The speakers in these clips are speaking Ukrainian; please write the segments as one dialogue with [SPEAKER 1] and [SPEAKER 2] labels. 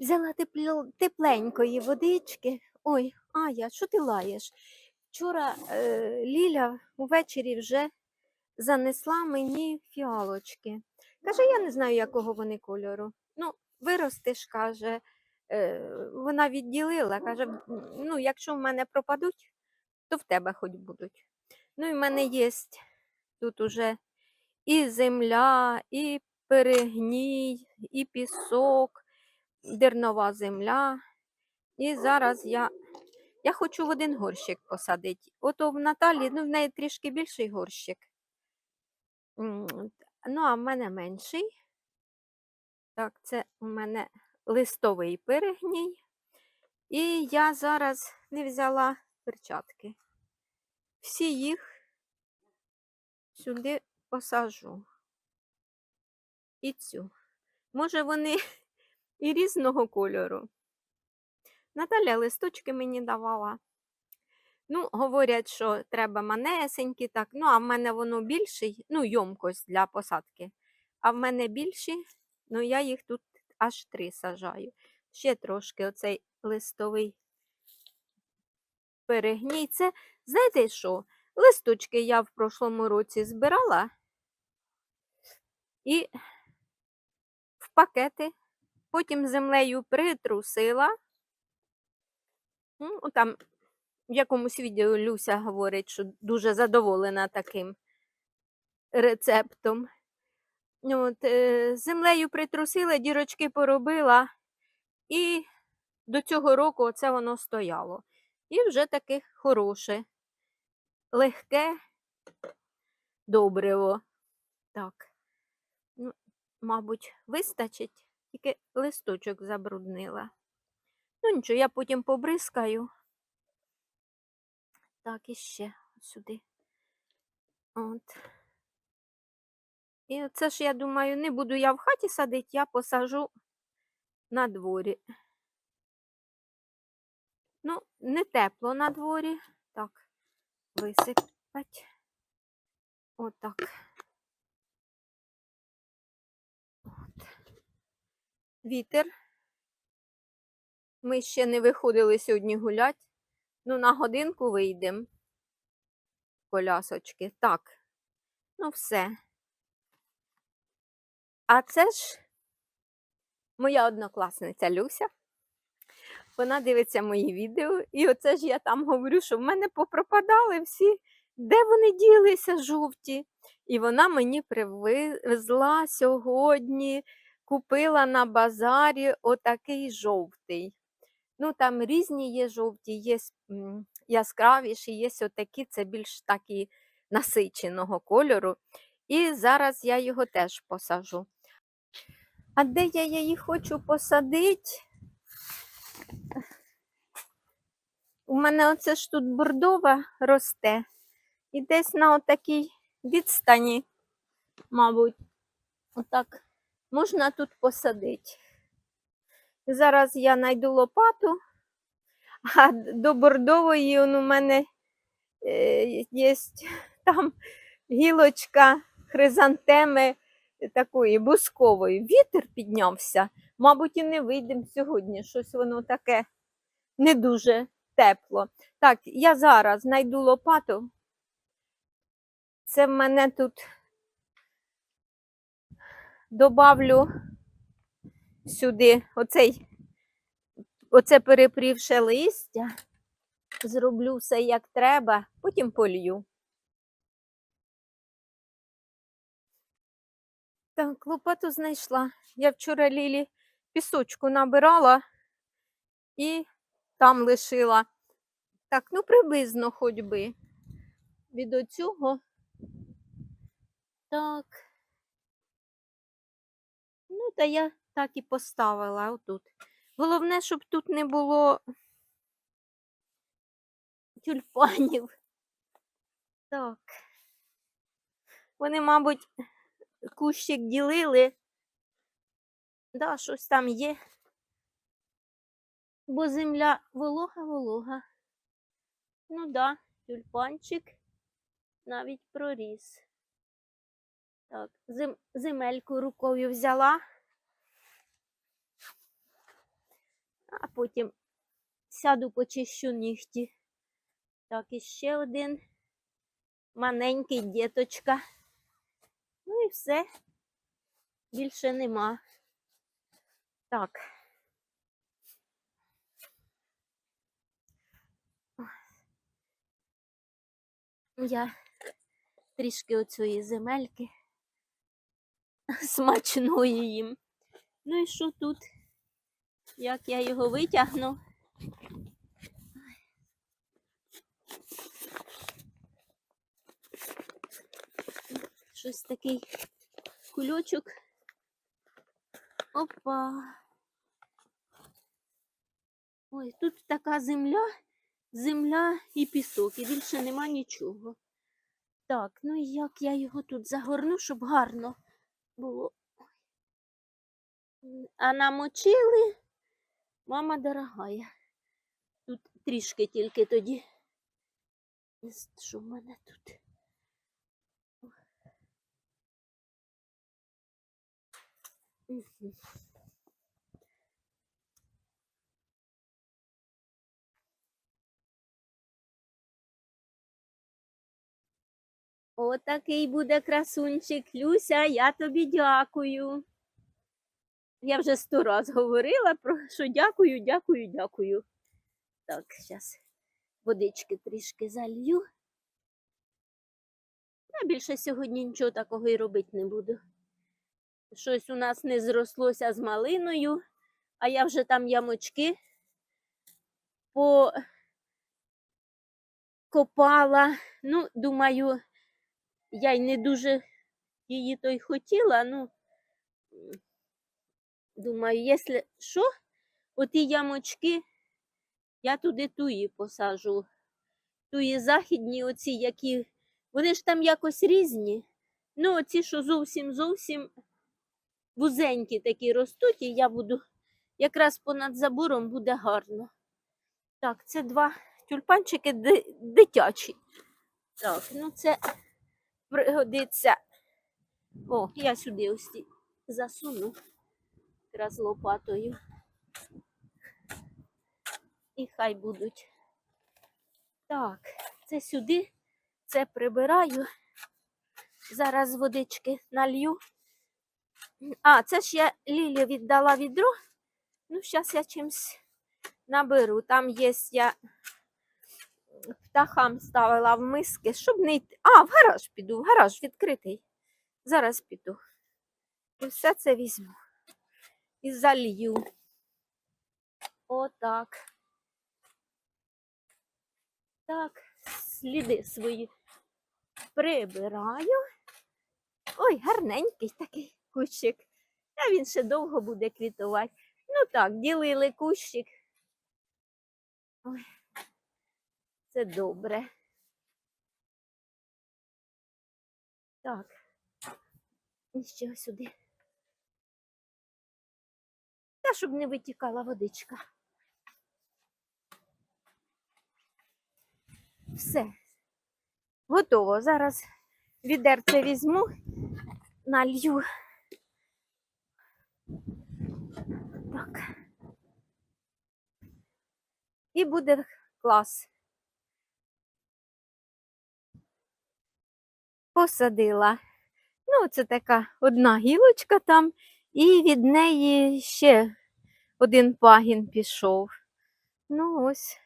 [SPEAKER 1] Взяла тепл- тепленької водички. Ой, Ая, що ти лаєш? Вчора е, Ліля увечері вже занесла мені фіалочки. Каже, я не знаю, якого вони кольору. Ну, виростеш, каже, е, вона відділила, каже, ну, якщо в мене пропадуть, то в тебе хоч будуть. Ну, і в мене є тут уже і земля, і перегній, і пісок, дернова земля. І зараз я, я хочу в один горщик посадити. Ото в Наталі, ну в неї трішки більший горщик. Ну, а в мене менший. Так, це у мене листовий перегній. І я зараз не взяла перчатки. Всі їх сюди посажу. І цю. Може, вони і різного кольору. Наталя листочки мені давала. Ну, говорять, що треба манесенькі, так. Ну, а в мене воно більший, ну, йомкость для посадки. А в мене більші, ну я їх тут аж три сажаю. Ще трошки оцей листовий перегній. Це, знаєте що? Листочки я в прошлому році збирала і в пакети, потім землею притрусила. Ну, там в якомусь відео Люся говорить, що дуже задоволена таким рецептом. Ну, От, е, землею притрусила, дірочки поробила, і до цього року оце воно стояло. І вже таке хороше, легке добриво. Так, ну, мабуть, вистачить, тільки листочок забруднила. Ну нічого, я потім побризкаю. Так, і ще сюди. От. І оце ж, я думаю, не буду я в хаті садити, я посажу на дворі. Ну, не тепло на дворі. Так, висипать. Отак. От. Вітер. Ми ще не виходили сьогодні гуляти. Ну, на годинку вийдемо. Колясочки. Так. Ну, все. А це ж моя однокласниця Люся. Вона дивиться мої відео, і оце ж я там говорю, що в мене попропадали всі, де вони ділися жовті. І вона мені привезла сьогодні, купила на базарі отакий жовтий. Ну, там різні є жовті, є яскравіші, є отакі, це більш такі насиченого кольору. І зараз я його теж посажу. А де я її хочу посадити? У мене оце ж тут бордова росте. І десь на отакій відстані, мабуть, отак можна тут посадити. Зараз я знайду лопату, а до бордової он у мене е, є там гілочка хризантеми такої бускової. Вітер піднявся. Мабуть, і не вийдемо сьогодні. Щось воно таке не дуже тепло. Так, я зараз знайду лопату. Це в мене тут добавлю сюди оцей, оце перепрівше листя. Зроблю все як треба, потім полью. Так, лопату знайшла. Я вчора Лілі пісочку набирала і там лишила. Так, ну приблизно хоч би. Від оцього. Так. Ну, та я так і поставила отут. Головне, щоб тут не було тюльпанів. Так. Вони, мабуть, кущик ділили. Да, щось там є. Бо земля волога-волога. Ну да, тюльпанчик навіть проріс. Так, зем, земельку рукою взяла. Потім сяду почищу нігті. Так, і ще один маленький діточка. Ну і все. Більше нема. Так. Я трішки оцієї земельки смачної їм. Ну і що тут? Як я його витягну? Щось такий кульочок. Опа. Ой, тут така земля, земля і пісок, і більше нема нічого. Так, ну і як я його тут загорну, щоб гарно було. А намочили, мама дорогая. Тут трішки тільки тоді. Що в мене тут? Отакий буде красунчик. Люся, я тобі дякую. Я вже сто раз говорила про що дякую, дякую, дякую. Так, зараз водички трішки залью. Я більше сьогодні нічого такого і робити не буду. Щось у нас не зрослося з малиною, а я вже там ямочки покопала. Ну, думаю, я й не дуже її то й хотіла, ну, думаю, якщо що, оті ямочки, я туди туї посажу. Туї західні, оці, які, вони ж там якось різні. Ну, оці, що зовсім зовсім вузенькі такі ростуть, і я буду якраз понад забором буде гарно. Так, це два тюльпанчики ди- дитячі. Так, ну це пригодиться. О, я сюди ось засуну якраз лопатою. І хай будуть. Так, це сюди, це прибираю. Зараз водички налью. А, це ж я Лілі віддала відро. Ну, зараз я чимось наберу. Там є я птахам ставила в миски, щоб не йти. А, в гараж піду, в гараж відкритий. Зараз піду. І все це візьму. І залью. Отак. Так, сліди свої прибираю. Ой, гарненький такий кущик. А він ще довго буде квітувати. Ну так, ділили кущик. Ой, це добре. Так, і ще сюди. Та, щоб не витікала водичка. Все. Готово. Зараз відерце візьму, налью. Так. І буде клас. Посадила. Ну, це така одна гілочка там, і від неї ще один пагін пішов. Ну, ось.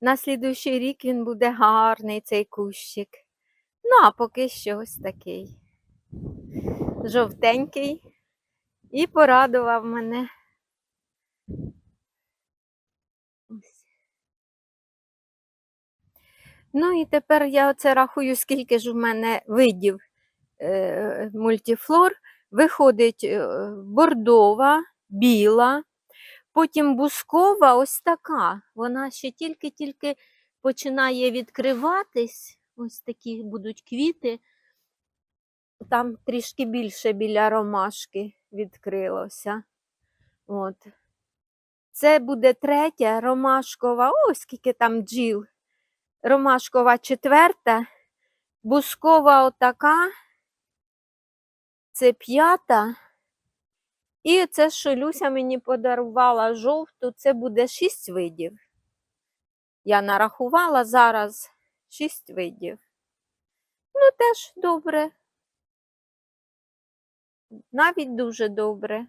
[SPEAKER 1] На слідуючий рік він буде гарний, цей кущик. Ну, а поки що ось такий. Жовтенький. І порадував мене. Ну і тепер я оце рахую, скільки ж в мене видів е, мультифлор. Виходить е, бордова, біла, потім бускова, ось така. Вона ще тільки-тільки починає відкриватись. Ось такі будуть квіти. Там трішки більше біля ромашки відкрилося. От. Це буде третя ромашкова. Ось скільки там джіл. Ромашкова четверта, бускова отака. Це п'ята. І це, що Люся мені подарувала жовту, це буде шість видів. Я нарахувала зараз шість видів. Ну, теж добре. Навіть дуже добре.